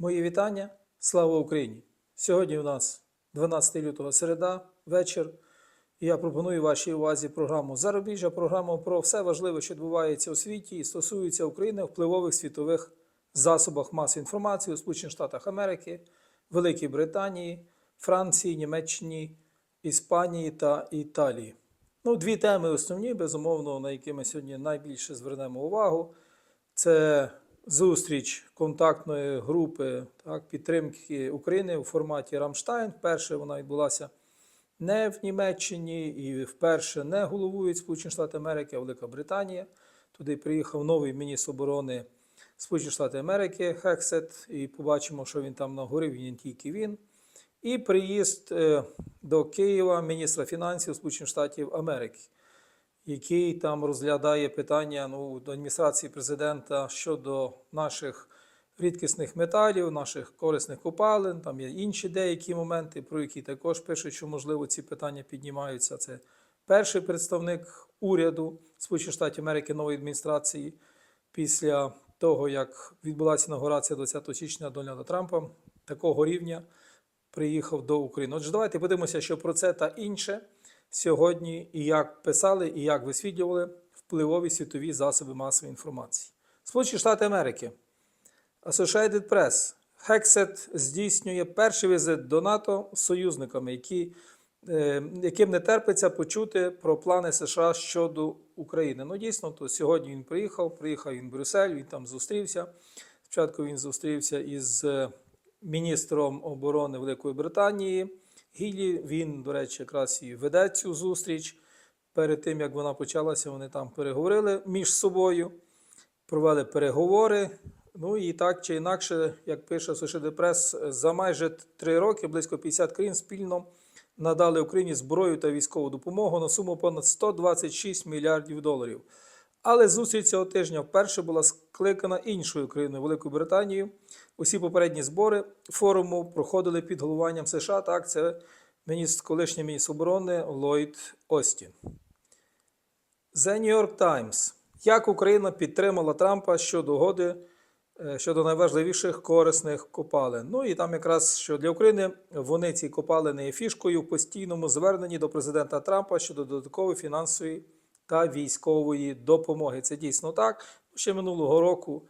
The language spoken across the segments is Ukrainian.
Мої вітання. Слава Україні! Сьогодні у нас 12 лютого середа, вечір. Я пропоную вашій увазі програму Зарубіжжя, програму про все важливе, що відбувається у світі і стосується України в впливових світових засобах масової інформації у Сполучених Штатах Америки, Великій Британії, Франції, Німеччині, Іспанії та Італії. Ну, дві теми основні, безумовно, на які ми сьогодні найбільше звернемо увагу. Це зустріч контактної групи так, підтримки України у форматі Рамштайн. Вперше вона відбулася не в Німеччині і вперше не головують Сполучені Штати Америки, а Велика Британія. Туди приїхав новий міністр оборони Сполучених Штатів Америки Хексет, і побачимо, що він там нагорив, і не тільки він. І приїзд е, до Києва міністра фінансів Сполучених Штатів Америки який там розглядає питання ну, до адміністрації президента щодо наших рідкісних металів, наших корисних копалин. Там є інші деякі моменти, про які також пишуть, що можливо ці питання піднімаються. Це перший представник уряду Сполучених Штатів Америки нової адміністрації після того, як відбулася інаугурація 20 січня Дональда Трампа, такого рівня приїхав до України. Отже, давайте подивимося, що про це та інше сьогодні і як писали, і як висвітлювали впливові світові засоби масової інформації. Сполучені Штати Америки, Associated Press, Хексет здійснює перший візит до НАТО з союзниками, які, е, яким не терпиться почути про плани США щодо України. Ну, дійсно, то сьогодні він приїхав, приїхав він в Брюссель, він там зустрівся. Спочатку він зустрівся із е, міністром оборони Великої Британії. Гілі він, до речі, якраз і веде цю зустріч. Перед тим як вона почалася, вони там переговорили між собою, провели переговори. Ну і так чи інакше, як пише Associated Press, за майже три роки близько 50 країн спільно надали Україні зброю та військову допомогу на суму понад 126 мільярдів доларів. Але зустріч цього тижня вперше була скликана іншою країною Великою Британією. Усі попередні збори форуму проходили під головуванням США. Так, це міністр, колишній міністр оборони Ллойд Остін. The New York Times. Як Україна підтримала Трампа щодо угоди е, щодо найважливіших корисних копалин. Ну і там якраз що для України вони ці копалини є фішкою в постійному зверненні до президента Трампа щодо додаткової фінансової та військової допомоги. Це дійсно так. Ще минулого року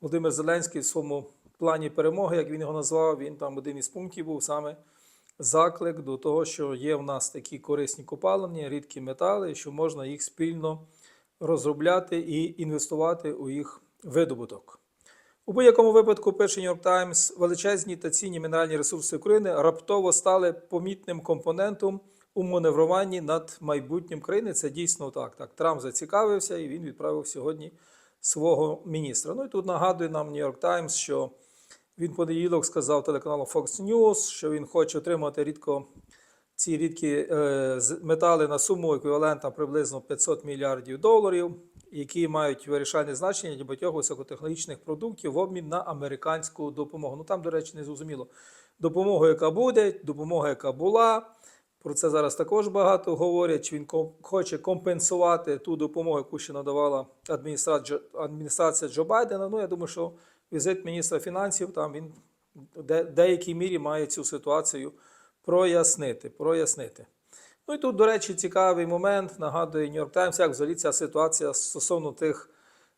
Володимир Зеленський в своєму плані перемоги, як він його назвав, він там один із пунктів був саме заклик до того, що є в нас такі корисні копалини, рідкі метали, що можна їх спільно розробляти і інвестувати у їх видобуток. У будь-якому випадку, пише New York Times, величезні та цінні мінеральні ресурси України раптово стали помітним компонентом у маневруванні над майбутнім країни. Це дійсно так. Так, Трамп зацікавився і він відправив сьогодні свого міністра. Ну і тут нагадує нам York Times, що він понеділок сказав телеканалу Fox News, що він хоче отримати рідко ці рідкі е, метали на суму еквівалентна приблизно 500 мільярдів доларів, які мають вирішальне значення для багатьох високотехнологічних продуктів в обмін на американську допомогу. Ну там, до речі, не зрозуміло. Допомога, яка буде, допомога, яка була. Про це зараз також багато говорять. Він хоче компенсувати ту допомогу, яку ще надавала адміністрація, Джо Байдена. Ну, я думаю, що візит міністра фінансів там він в деякій мірі має цю ситуацію прояснити. прояснити. Ну і тут, до речі, цікавий момент. Нагадує York Times, як взагалі ця ситуація стосовно тих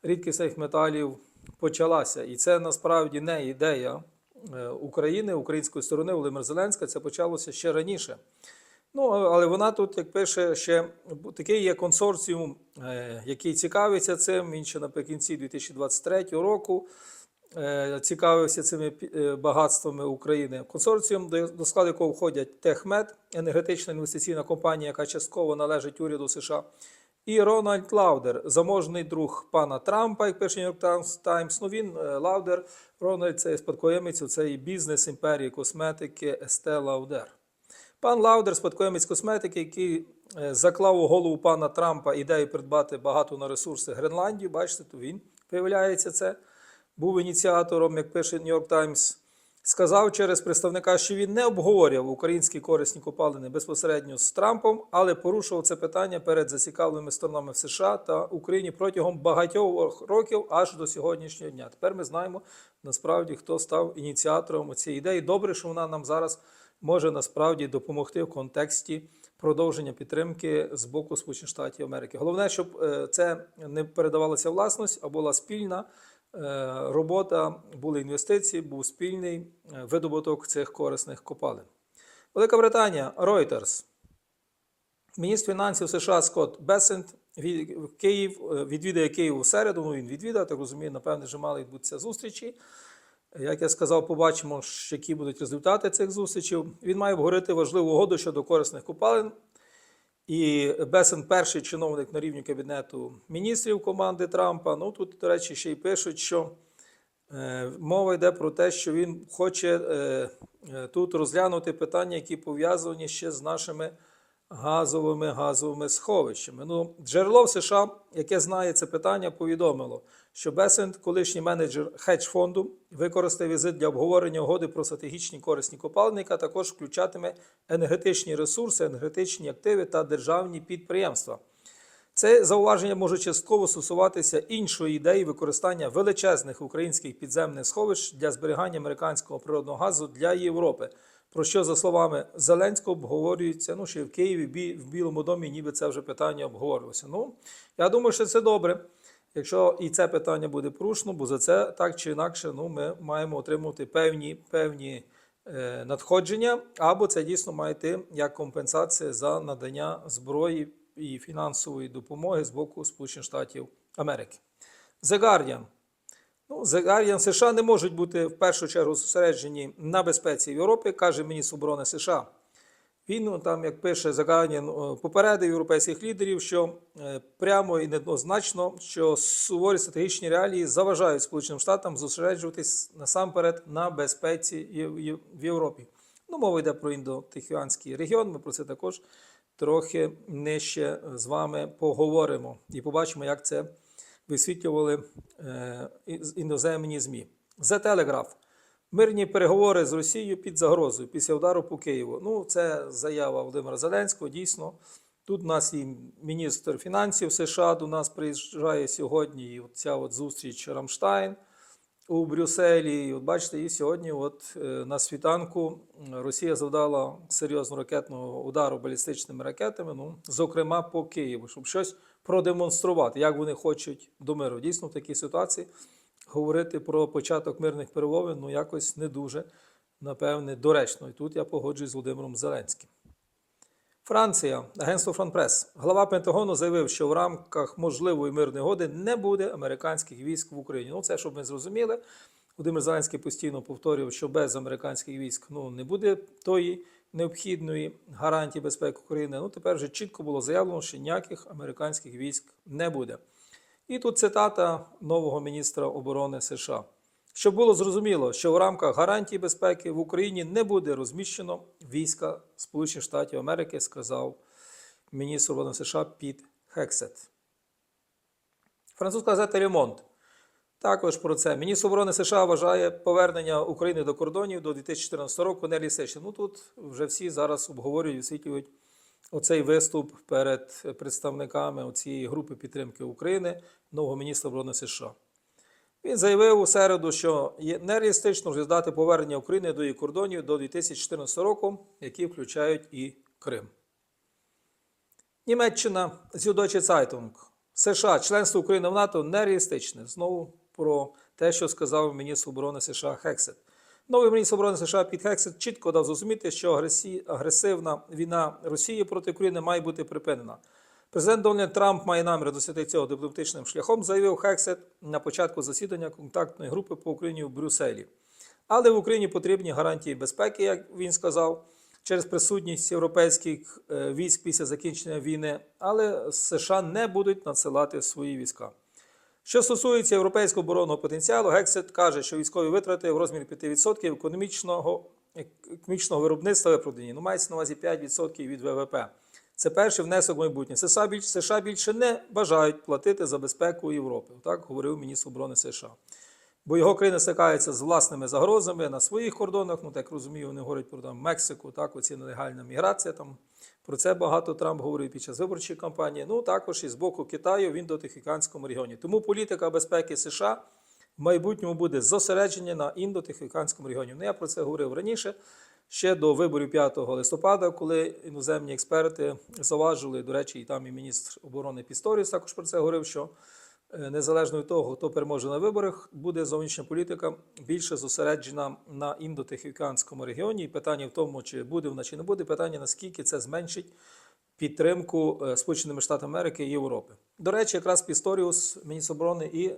рідкісних металів почалася. І це насправді не ідея е, України, української сторони Володимир Зеленська. Це почалося ще раніше. Ну, але вона тут, як пише, ще такий є консорціум, е, який цікавиться цим. Він ще наприкінці 2023 року е, цікавився цими е, багатствами України. Консорціум, до складу якого входять Техмет, енергетична інвестиційна компанія, яка частково належить уряду США. І Рональд Лаудер, заможний друг пана Трампа, як пише York Times. Ну він Лаудер, Рональд це спадкоємець у цієї бізнес імперії косметики Есте Лаудер. Пан Лаудер, спадкоємець косметики, який е, заклав у голову пана Трампа ідею придбати багато на ресурси Гренландію. Бачите, то він виявляється це. Був ініціатором, як пише York Times, сказав через представника, що він не обговорював українські корисні копалини безпосередньо з Трампом, але порушував це питання перед зацікавленими сторонами в США та Україні протягом багатьох років аж до сьогоднішнього дня. Тепер ми знаємо насправді, хто став ініціатором цієї ідеї. Добре, що вона нам зараз може насправді допомогти в контексті продовження підтримки з боку Сполучених Штатів Америки. Головне, щоб е, це не передавалося власність, а була спільна е, робота, були інвестиції, був спільний е, видобуток цих корисних копалин. Велика Британія, Reuters. Міністр фінансів США Скотт Бесент Київ відвідає Київ у середу. Ну, він відвідав, так розумію, напевне, вже мали відбутися зустрічі. Як я сказав, побачимо, які будуть результати цих зустрічей. Він має обговорити важливу угоду щодо корисних копалин. І Бесен перший чиновник на рівні Кабінету міністрів команди Трампа. Ну тут, до речі, ще й пишуть, що е, мова йде про те, що він хоче е, е, тут розглянути питання, які пов'язані ще з нашими газовими газовими сховищами. Ну, джерело в США, яке знає це питання, повідомило, що Бесент, колишній менеджер хедж-фонду, використає візит для обговорення угоди про стратегічні корисні копалини, яка також включатиме енергетичні ресурси, енергетичні активи та державні підприємства. Це зауваження може частково стосуватися іншої ідеї використання величезних українських підземних сховищ для зберігання американського природного газу для Європи. Про що, за словами Зеленського, обговорюється ну, ще в Києві, в Білому домі, ніби це вже питання обговорювалося. Ну, я думаю, що це добре, якщо і це питання буде порушено, бо за це так чи інакше ну, ми маємо отримувати певні, певні е, надходження, або це дійсно має йти як компенсація за надання зброї і фінансової допомоги з боку Сполучених Штатів Америки. The Guardian. Ну, The США не можуть бути в першу чергу зосереджені на безпеці Європи, каже міністр оборони США. Він ну, там, як пише The е, попередив європейських лідерів, що е, прямо і неоднозначно, що суворі стратегічні реалії заважають Сполученим Штатам зосереджуватись насамперед на безпеці в Європі. Ну, мова йде про індотихоанський регіон. Ми про це також трохи нижче з вами поговоримо і побачимо, як це висвітлювали е, іноземні ЗМІ. За телеграф. Мирні переговори з Росією під загрозою після удару по Києву. Ну, це заява Володимира Зеленського. Дійсно, тут у нас і міністр фінансів США до нас приїжджає сьогодні. І ця от зустріч Рамштайн у Брюсселі. От бачите, і сьогодні, от е, на світанку, Росія завдала серйозного ракетного удару балістичними ракетами, ну, зокрема по Києву, щоб щось продемонструвати, як вони хочуть до миру. Дійсно, в такій ситуації говорити про початок мирних перемовин ну, якось не дуже, напевне, доречно. І тут я погоджуюсь з Володимиром Зеленським. Франція, агентство Франпрес. Глава Пентагону заявив, що в рамках можливої мирної угоди не буде американських військ в Україні. Ну, це щоб ми зрозуміли. Володимир Зеленський постійно повторював, що без американських військ ну, не буде тої необхідної гарантії безпеки України. Ну, тепер вже чітко було заявлено, що ніяких американських військ не буде. І тут цитата нового міністра оборони США. Щоб було зрозуміло, що в рамках гарантії безпеки в Україні не буде розміщено війська Сполучених Штатів Америки, сказав міністр оборони США Піт Хексет. Французька газета Ремонт. Також про це. Міністр оборони США вважає повернення України до кордонів до 2014 року нереалістичним. Ну тут вже всі зараз обговорюють, висвітлюють оцей виступ перед представниками цієї групи підтримки України, нового міністра оборони США. Він заявив у середу, що є нереалістично розглядати повернення України до її кордонів до 2014 року, які включають і Крим. Німеччина Süddeutsche Zeitung. США, членство України в НАТО нереалістичне. Знову про те, що сказав міністр оборони США Хексет. Новий міністр оборони США Піт Хексет чітко дав зрозуміти, що агресивна війна Росії проти України має бути припинена. Президент Дональд Трамп має намір досягти цього дипломатичним шляхом, заявив Хексет на початку засідання контактної групи по Україні в Брюсселі. Але в Україні потрібні гарантії безпеки, як він сказав, через присутність європейських е, військ після закінчення війни, але США не будуть надсилати свої війська. Що стосується європейського оборонного потенціалу, Гексет каже, що військові витрати в розмірі 5% економічного, економічного виробництва виправдані. Ну, мається на увазі 5% від ВВП. Це перший внесок в майбутнє. США більше, США більше не бажають платити за безпеку Європи. Так говорив міністр оборони США. бо його країна стикається з власними загрозами на своїх кордонах. Ну, так розумію, вони говорять про там, Мексику, так, оці нелегальна міграція. Там, про це багато Трамп говорив під час виборчої кампанії. Ну, також і з боку Китаю він до регіоні. Тому політика безпеки США в майбутньому буде зосередження на індо-тихоокеанському регіоні. Ну, я про це говорив раніше. Ще до виборів 5 листопада, коли іноземні експерти заважили, до речі, і там і міністр оборони Пісторіус також про це говорив, що е, незалежно від того, хто переможе на виборах, буде зовнішня політика більше зосереджена на індотихоокеанському регіоні. І питання в тому, чи буде вона чи не буде, питання наскільки це зменшить підтримку е, Сполученими Штатами Америки і Європи. До речі, якраз Пісторіус, міністр оборони, і е,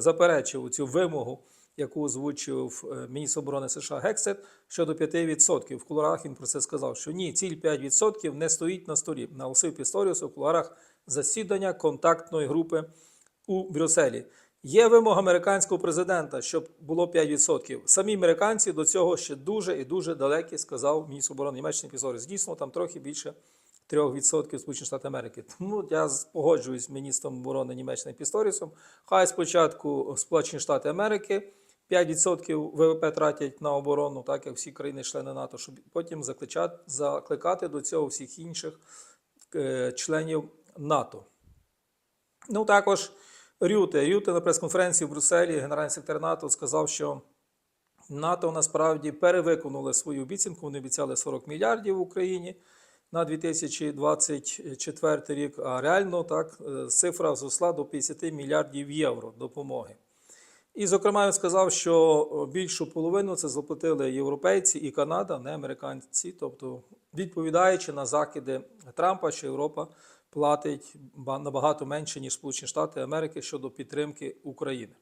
заперечив цю вимогу, яку озвучив е, міністр оборони США Гексет щодо 5%. В кулуарах він про це сказав, що ні, ціль 5% не стоїть на столі. Наголосив Пісторіус у кулуарах засідання контактної групи у Брюсселі. Є вимога американського президента, щоб було 5%. Самі американці до цього ще дуже і дуже далекі, сказав міністр оборони Німеччини Пісоріс. Дійсно, там трохи більше 3% Сполучених Штатів Америки. Тому я погоджуюсь з міністром оборони Німеччини Пісторісом. Хай спочатку Сполучені Штати Америки 5% ВВП тратять на оборону, так як всі країни-члени НАТО, щоб потім закличати, закликати до цього всіх інших е, членів НАТО. Ну, також Рюте. Рюте на прес-конференції в Брюсселі, генеральний секретар НАТО, сказав, що НАТО насправді перевиконали свою обіцянку. Вони обіцяли 40 мільярдів в Україні на 2024 рік. А реально так е, цифра зросла до 50 мільярдів євро допомоги. І, зокрема, він сказав, що більшу половину це заплатили європейці і Канада, не американці. Тобто, відповідаючи на закиди Трампа, що Європа платить набагато менше, ніж Сполучені Штати Америки щодо підтримки України.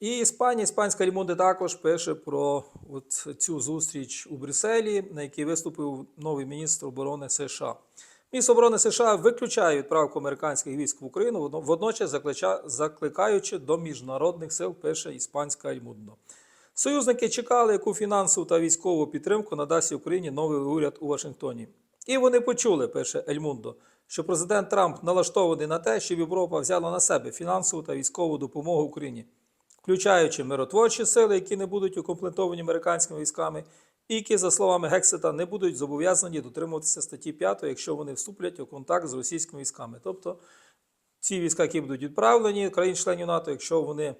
І Іспанія, іспанська Рімонде також пише про от цю зустріч у Брюсселі, на якій виступив новий міністр оборони США. Міністр оборони США виключає відправку американських військ в Україну, водночас закликаючи до міжнародних сил, пише іспанська Рімундо. Союзники чекали, яку фінансову та військову підтримку надасть Україні новий уряд у Вашингтоні. І вони почули, пише Ельмундо, що президент Трамп налаштований на те, щоб Європа взяла на себе фінансову та військову допомогу Україні, включаючи миротворчі сили, які не будуть укомплектовані американськими військами, які, за словами Гексета, не будуть зобов'язані дотримуватися статті 5, якщо вони вступлять у контакт з російськими військами. Тобто ці війська, які будуть відправлені країн-членів НАТО, якщо вони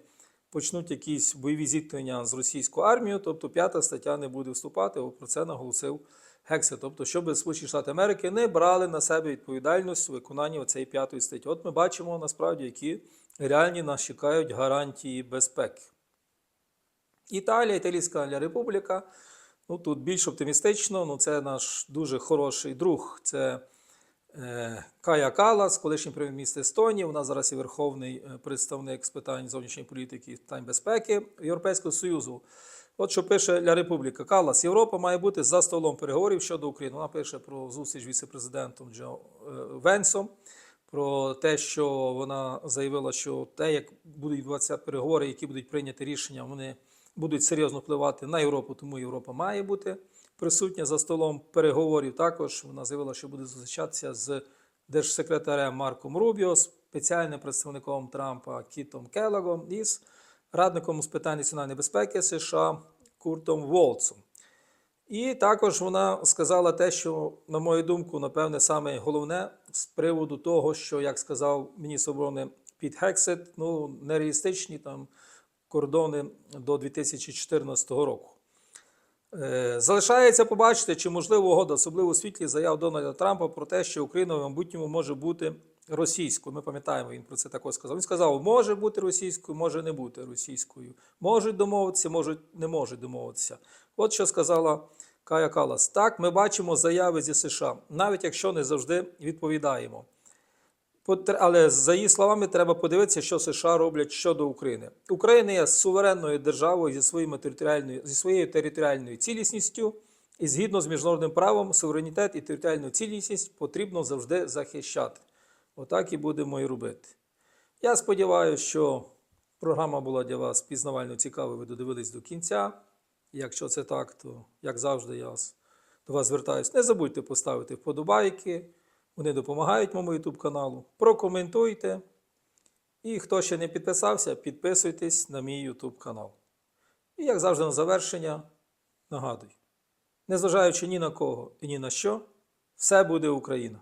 почнуть якісь бойові зіткнення з російською армією, тобто п'ята стаття не буде вступати. Про це наголосив Гексет. Тобто, щоб Сполучені Штати Америки не брали на себе відповідальність у виконанні цієї п'ятої статті. От ми бачимо насправді, які реальні нас чекають гарантії безпеки. Італія, Італійська Республіка. Ну, тут більш оптимістично. Ну, це наш дуже хороший друг. Це е, Кая Калас, колишній прем'єр-міністр Естонії. Вона зараз і верховний е, представник з питань зовнішньої політики та безпеки Європейського Союзу. От що пише Ля Републіка. Калас, Європа має бути за столом переговорів щодо України. Вона пише про зустріч віце-президентом Джо е, Венсом, про те, що вона заявила, що те, як будуть відбуватися переговори, які будуть прийняті рішення, вони будуть серйозно впливати на Європу, тому Європа має бути присутня за столом переговорів. Також вона заявила, що буде зустрічатися з держсекретарем Марком Рубіо, спеціальним представником Трампа Кітом Келлагом і з радником з питань національної безпеки США Куртом Волцом. І також вона сказала те, що, на мою думку, напевне, саме головне з приводу того, що, як сказав міністр оборони Піт Гексет, ну, нереалістичні там кордони до 2014 року. Е, Залишається побачити, чи можливо угода, особливо у світлі заяв Дональда Трампа про те, що Україна в майбутньому може бути російською. Ми пам'ятаємо, він про це також сказав. Він сказав, може бути російською, може не бути російською. Можуть домовитися, можуть не можуть домовитися. От що сказала Кая Калас. Так, ми бачимо заяви зі США, навіть якщо не завжди відповідаємо. Але за її словами, треба подивитися, що США роблять щодо України. Україна є суверенною державою зі, своїми територіальною, зі своєю територіальною цілісністю, і згідно з міжнародним правом, суверенітет і територіальну цілісність потрібно завжди захищати. Отак і будемо і робити. Я сподіваюся, що програма була для вас пізнавально цікавою, ви додивились до кінця. Якщо це так, то як завжди, я до вас звертаюся. Не забудьте поставити вподобайки. Вони допомагають моєму YouTube каналу. Прокоментуйте. І хто ще не підписався, підписуйтесь на мій YouTube канал. І як завжди на завершення, нагадую: незважаючи ні на кого і ні на що, все буде Україна.